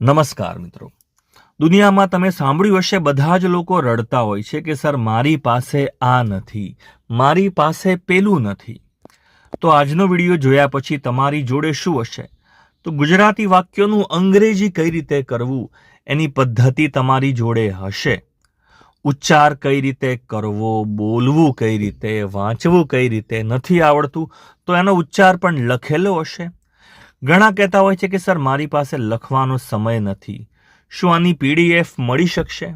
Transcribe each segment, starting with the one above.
નમસ્કાર મિત્રો. દુનિયામાં તમે સાંભળ્યું હશે, બધા જ લોકો રડતા હોય છે કે, સર, મારી પાસે આ નથી. મારી પાસે પેલું નથી. તો આજનો વીડિયો જોયા પછી તમારી જોડે શું હશે? તો ગુજરાતી વાક્યોનું અંગ્રેજી કઈ રીતે કરવું? એની પદ્ધતિ તમારી જોડે હશે. ઉચ્ચાર કઈ રીતે કરવો? બોલવું કઈ રીતે? વાંચવું કઈ રીતે? નથી આવડતું? તો એનો ઉચ્ચાર પણ લખેલો હશે. ઘણા કહેતા હોય છે કે, સર, મારી પાસે લખવાનો સમય નથી. શું આની પીડીએફ મળી શકશે?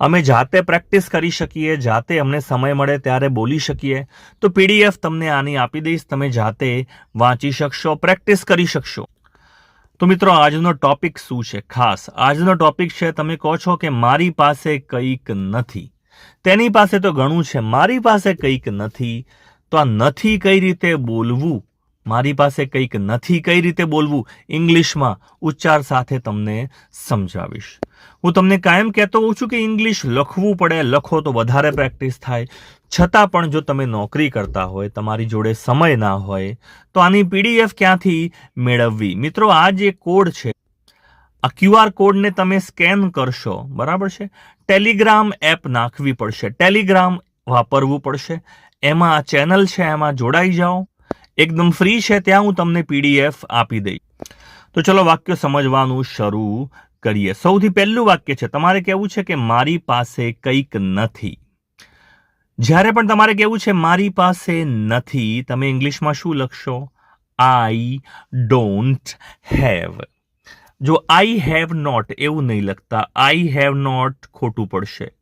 અમે જાતે પ્રેક્ટિસ કરી શકીએ, જાતે અમને સમય મળે ત્યારે બોલી શકીએ. તો પીડીએફ તમને આની આપી દઈશ, તમે જાતે વાંચી શકશો, પ્રેક્ટિસ કરી શકશો. તો મિત્રો, આજનો ટોપિક શું છે? ખાસ, આજનો ટોપિક છે, તમે કહો છો કે, મારી પાસે કંઈક નથી. તેની પાસે તો ઘણું છે, મારી પાસે કંઈક નથી. તો આ નથી કઈ રીતે બોલવું? મારી પાસે કંઈક નથી, કઈ રીતે બોલવું? ઇંગ્લિશમાં ઉચ્ચાર સાથે તમને સમજાવીશ. હું તમને કાયમ કહેતો હોઉં છું કે ઇંગ્લિશ લખવું પડે, લખો તો વધારે પ્રેક્ટિસ થાય. છતાં પણ જો તમે નોકરી કરતા હોય, તમારી જોડે સમય ના હોય, તો આની પીડીએફ ક્યાંથી મેળવવી? મિત્રો, આ જે કોડ છે, આ ક્યુઆર કોડને તમે સ્કેન કરશો, બરાબર છે? ટેલિગ્રામ એપ નાખવી પડશે. ટેલિગ્રામ વાપરવું પડશે. એમાં આ ચેનલ છે, એમાં જોડાઈ જાઓ. એકદમ ફ્રી છે, ત્યાં હું તમને પીડીએફ આપી દઈશ. તો ચલો વાક્ય સમજવાનું શરૂ કરીએ. સૌથી પહેલું વાક્ય છે, તમારે કહેવું છે કે મારી પાસે કંઈક નથી. જ્યારે પણ તમારે કહેવું છે મારી પાસે નથી, તમે ઇંગ્લિશમાં શું લખશો? I don't have. જો આઈ હેવ નોટ, એવું નહીં લખતા. આઈ હેવ નોટ ખોટું પડશે.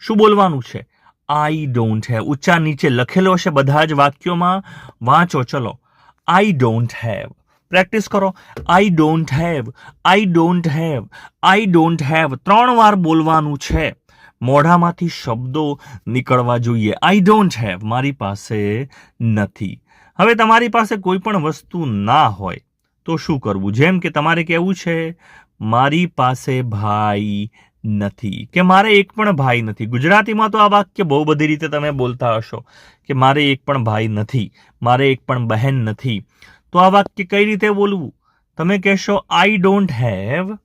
શું બોલવાનું છે? આઈ ડોન્ટ હેવ ઊંચા નીચે લખેલો હશે બધા જ વાક્યોમાં. વાંચો, ચલો. આઈ ડોન્ટ હેવ પ્રેક્ટિસ કરો. I don't have I don't have I don't have ત્રણ વાર બોલવાનું છે. મોઢામાંથી શબ્દો નીકળવા જોઈએ. આઈ ડોન્ટ હેવ મારી પાસે નથી. હવે તમારી પાસે કોઈ પણ વસ્તુ ના હોય તો શું કરવું? જેમ કે તમારે કહેવું છે, મારી પાસે ભાઈ નથી. કે મારે એક પણ ભાઈ નથી. ગુજરાતીમાં તો આ વાક્ય બહુ બધી રીતે તમે બોલતા હશો કે મારે એક પણ ભાઈ નથી, મારે એક પણ બહેન નથી. તો આ વાક્ય કઈ રીતે બોલવું? તમે કહેશો આઈ ડોન્ટ હેવ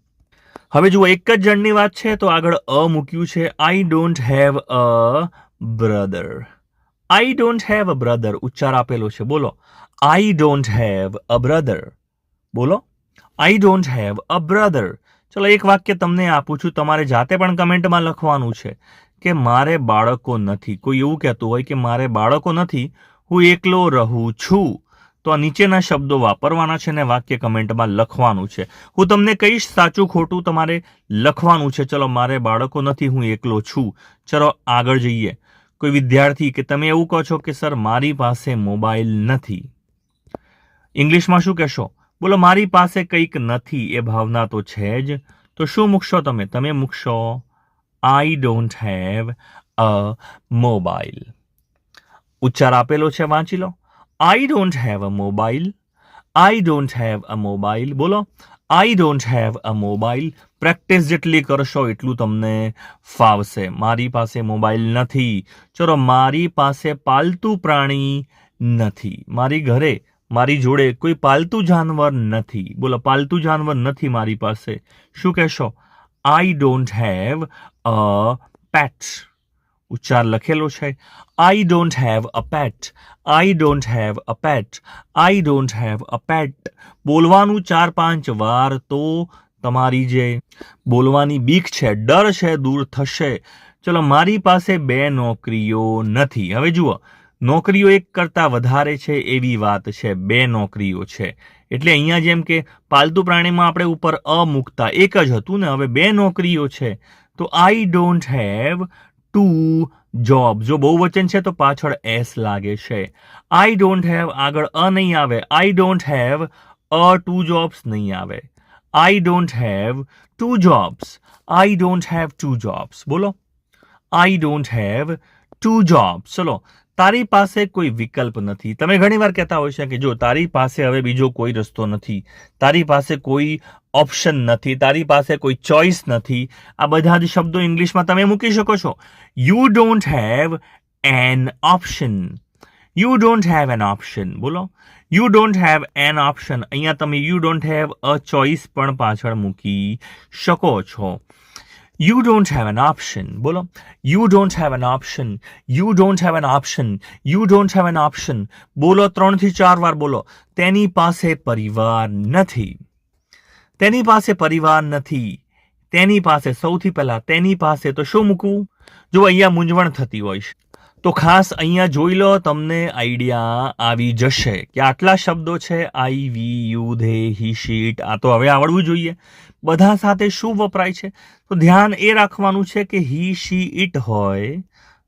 હવે જુઓ, એક જ જણની વાત છે, તો આગળ અ મૂક્યું છે. I don't have a brother I don't have a brother ઉચ્ચાર આપેલો છે. બોલો. I don't have a brother બોલો. I don't have a brother ચલો એક વાક્ય તમને આપું છું. તમારે જાતે પણ કમેન્ટમાં લખવાનું છે કે મારે બાળકો નથી. કોઈ એવું કહેતું હોય કે મારે બાળકો નથી, હું એકલો રહું છું. તો આ નીચેના શબ્દો વાપરવાના છે ને વાક્ય કમેન્ટમાં લખવાનું છે. હું તમને કહીશ સાચું ખોટું તમારે લખવાનું છે. ચલો મારે બાળકો નથી, હું એકલો છું. ચલો આગળ જઈએ. કોઈ વિદ્યાર્થી કે તમે એવું કહો છો કે, સર, મારી પાસે મોબાઈલ નથી. ઇંગ્લિશમાં શું કહેશો? બોલો, મારી પાસે કંઈક નથી, એ ભાવના તો છે જ. તો શું મૂકશો તમે? તમે મૂકશો I don't have a mobile ઉચ્ચાર આપેલો છે, વાંચી લો. I don't have a mobile I don't have a mobile બોલો I don't have a mobile practice જેટલી કરશો એટલું તમને ફાવશે. મારી પાસે મોબાઈલ નથી. ચલો, મારી પાસે પાલતુ પ્રાણી નથી. મારી ઘરે મારી જોડે કોઈ પાલતુ જાનવર નથી. બોલો, પાલતુ જાનવર નથી મારી પાસે. શું કહેશો? આઈ ડોન્ટ હેવ અ પેટ ઉચ્ચાર લખેલો છે. I don't have a pet I don't have a pet I don't have a pet બોલવાનું ચાર પાંચ વાર તો તમારી જે બોલવાની બીક છે, ડર છે, દૂર થશે. ચલો, મારી પાસે બે નોકરીઓ નથી. હવે જુઓ. નોકરીઓ એક કરતાં વધારે છે એવી વાત છે. બે નોકરીઓ છે. એટલે અહીંયા જેમ કે પાલતુ પ્રાણીમાં આપણે ઉપર અ મૂકતા, એક જ હતું ને, હવે બે નોકરીઓ છે. તો I don't have two job જો બહુવચન છે તો પાછળ એસ લાગે છે. આઈ ડોન્ટ હેવ આગળ અ નહીં આવે. I don't have a two jobs નહીં આવે. I don't have two jobs I don't have two jobs બોલો. I don't have two jobs ચલો તારી પાસે કોઈ વિકલ્પ નથી. તમે ઘણીવાર કહેતા હોય છે કે જો તારી પાસે હવે બીજો કોઈ રસ્તો નથી, તારી પાસે કોઈ ઓપ્શન નથી, તારી પાસે કોઈ ચોઇસ નથી, આ બધા જ શબ્દો ઇંગ્લિશમાં તમે મૂકી શકો છો. You don't have an option you don't have an option બોલો. You don't have an option અહીંયા તમે you don't have a choice પણ પાછળ મૂકી શકો છો. You don't have an option બોલો you don't have an option you don't have an option you don't have an option. બોલો ત્રણથી ચાર વાર બોલો તેની પાસે પરિવાર નથી તેની પાસે પરિવાર નથી તેની પાસે સૌથી પહેલા તેની પાસે તો શું મૂકવું જો અહીંયા મૂંઝવણ થતી હોય તો ખાસ અહીંયા જોઈ લો તમને આઈડિયા આવી જશે કે આટલા શબ્દો છે I we you they he she it આ તો હવે આવડવું જોઈએ બધા સાથે શું વપરાય છે? તો ધ્યાન એ રાખવાનું છે કે હી શી ઇટ હોય,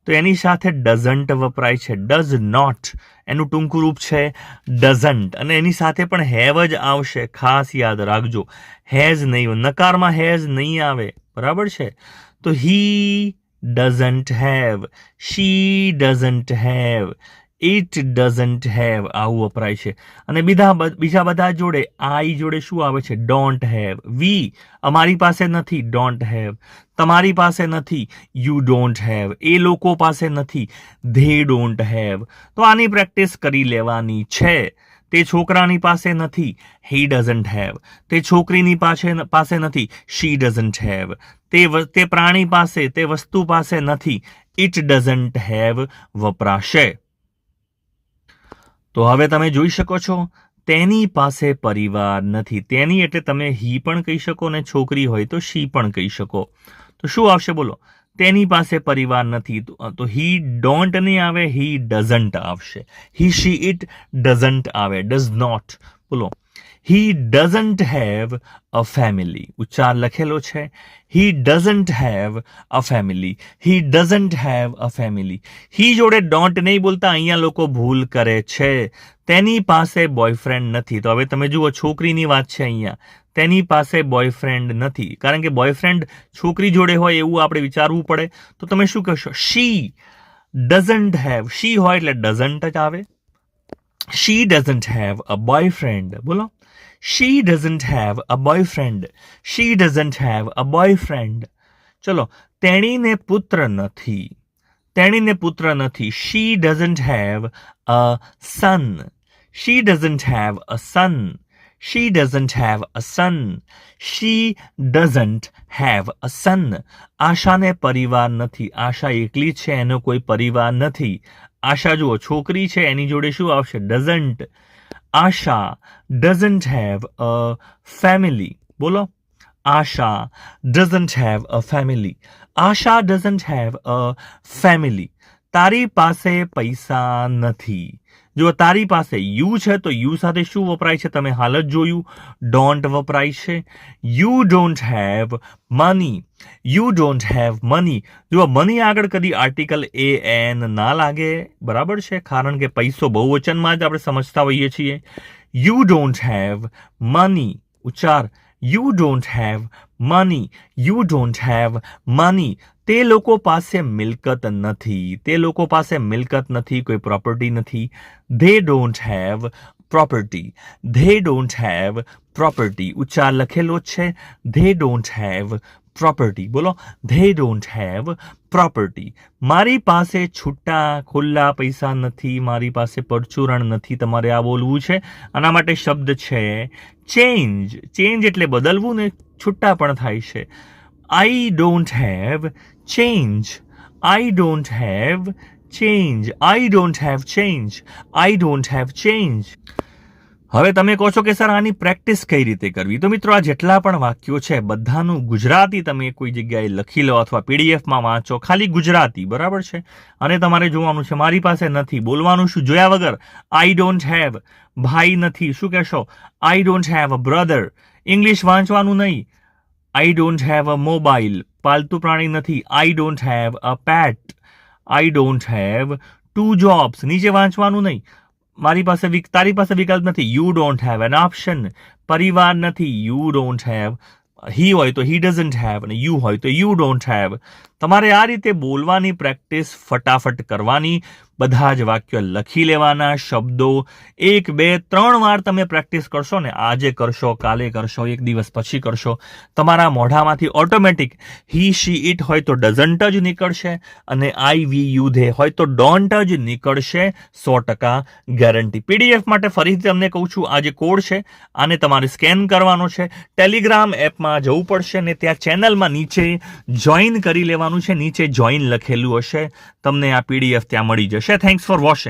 તો એની સાથે ડઝન્ટ વપરાય છે. ડઝ નોટ એનું ટૂંકું રૂપ છે ડઝન્ટ અને એની સાથે પણ હેવ જ આવશે. ખાસ યાદ રાખજો. હેઝ નહીં નકારમાં હેઝ નહીં આવે. બરાબર છે? તો he doesn't have she doesn't have it doesn't have આવું વપરાય છે. અને બીજા બીજા બધા જોડે આઈ જોડે શું આવે છે? ડોન્ટ હેવ વી અમારી પાસે નથી. ડોન્ટ હેવ તમારી પાસે નથી. યુ ડોન્ટ હેવ એ લોકો પાસે નથી. ધે ડોન્ટ હેવ તો આની પ્રેક્ટિસ કરી લેવાની છે. તે છોકરાની પાસે નથી. હી ડઝન્ટ હેવ તે છોકરીની પાસે પાસે નથી. શી ડઝન્ટ હેવ તે તે પ્રાણી પાસે, તે વસ્તુ પાસે નથી. ઇટ ડઝન્ટ હેવ વપરાશે. તો હવે તમે જોઈ શકો છો, તેની પાસે પરિવાર નથી. તેની એટલે તમે હી પણ કહી શકો ને છોકરી હોય તો શી પણ કહી શકો. તો શું આવશે બોલો, તેની પાસે પરિવાર નથી, તો હી ડોન્ટ નહીં આવે, હી ડઝન્ટ આવશે. હી, શી, ઇટ ડઝન્ટ આવે, ડઝ નોટ. બોલો. He doesn't have a family ઉચ્ચાર લખેલો છે. He doesn't have a family he doesn't have a family he જોડે ડોન્ટ નહીં બોલતા અહીંયા લોકો ભૂલ કરે છે. તેની પાસે બોયફ્રેન્ડ નથી. તો હવે તમે જુઓ છોકરીની વાત છે અહીંયા. તેની પાસે બોયફ્રેન્ડ નથી. કારણ કે બોયફ્રેન્ડ છોકરી જોડે હોય એવું આપણે વિચારવું પડે. તો તમે શું કહેશો? શી ડઝન્ટ હેવ શી હોય એટલે ડઝન્ટ જ આવે. she doesn't have a boyfriend બોલો she doesn't have a boyfriend she doesn't have a boyfriend ચલો તેણીને પુત્ર નથી તેણીને પુત્ર નથી she doesn't have a son she doesn't have a son She doesn't have a son. She doesn't have a son. આશાને પરિવાર નથી. આશા એકલી જ છે, એનો કોઈ પરિવાર નથી. આશા જુઓ, છોકરી છે, એની જોડે શું આવશે? Doesn't Asha doesn't have a family બોલો. Asha doesn't have a family Asha doesn't have a family તારી પાસે પૈસા નથી. જો તારી પાસે યુ છે, તો યુ સાથે શું વપરાય છે તમે હાલ જ જોયું. ડોન્ટ વપરાય છે. You don't have money you don't have money જો મની આગળ કદી આર્ટિકલ એ એન ના લાગે, બરાબર છે? કારણ કે પૈસો બહુવચનમાં જ આપણે સમજતા હોઈએ છીએ. યુ ડોન્ટ હેવ મની ઉચ્ચાર. You don't have money you don't have money તે લોકો પાસે મિલકત નથી, તે લોકો પાસે મિલકત નથી, કોઈ પ્રોપર્ટી નથી. They don't have property they don't have property ઉચ્ચાર લખેલો જ છે. ધે ડોન્ટ હેવ પ્રોપર્ટી બોલો. ધે ડોન્ટ હેવ પ્રોપર્ટી મારી પાસે છૂટા, ખુલ્લા પૈસા નથી. મારી પાસે પરચુરણ નથી. તમારે આ બોલવું છે. આના માટે શબ્દ છે ચેન્જ ચેન્જ એટલે બદલવું ને છૂટા પણ થાય છે. I don't have change I don't have change I don't have change I don't have change હવે તમે કહો છો કે, સર, આની પ્રેક્ટિસ કઈ રીતે કરવી? તો મિત્રો, આ જેટલા પણ વાક્યો છે, બધાનું ગુજરાતી તમે કોઈ જગ્યાએ લખી લો અથવા પીડીએફમાં વાંચો. ખાલી ગુજરાતી, બરાબર છે? અને તમારે જોવાનું છે, મારી પાસે નથી, બોલવાનું શું? જોયા વગર આઈ ડોન્ટ હેવ ભાઈ નથી. શું કહેશો? I don't have a brother English વાંચવાનું નહીં. I don't have a mobile પાલતુ પ્રાણી નથી. I don't have a pet I don't have two jobs નીચે વાંચવાનું નહીં. મારી પાસે તારી પાસે વિકલ્પ નથી. You don't have an option પરિવાર નથી. યુ ડોન્ટ હેવ હી હોય તો હી ડઝન્ટ હેવ અને યુ હોય તો યુ ડોન્ટ હેવ તમારે આ રીતે બોલવાની પ્રેક્ટિસ ફટાફટ કરવાની, બધા જ વાક્યો લખી લેવાના, શબ્દો એક, બે, ત્રણ વાર તમે પ્રેક્ટિસ કરશો ને, આજે કરશો, કાલે કરશો, એક દિવસ પછી કરશો, તમારા મોઢામાંથી ઓટોમેટિક હી, શી, ઇટ હોય તો ડઝન્ટ જ નીકળશે અને આઈ, વી, યુ, ધે હોય તો ડોન્ટ જ નીકળશે સો ટકા ગેરંટી. પીડીએફ માટે ફરીથી તમને કહું છું, આ જે કોડ છે, આને તમારે સ્કેન કરવાનો છે. ટેલિગ્રામ એપમાં જવું પડશે ને ત્યાં ચેનલમાં નીચે જોઈન કરી લેવાનું છે નીચે જોઈન લખેલું હશે. તમને આ પીડીએફ ત્યાં મળી જશે. Thanks for watching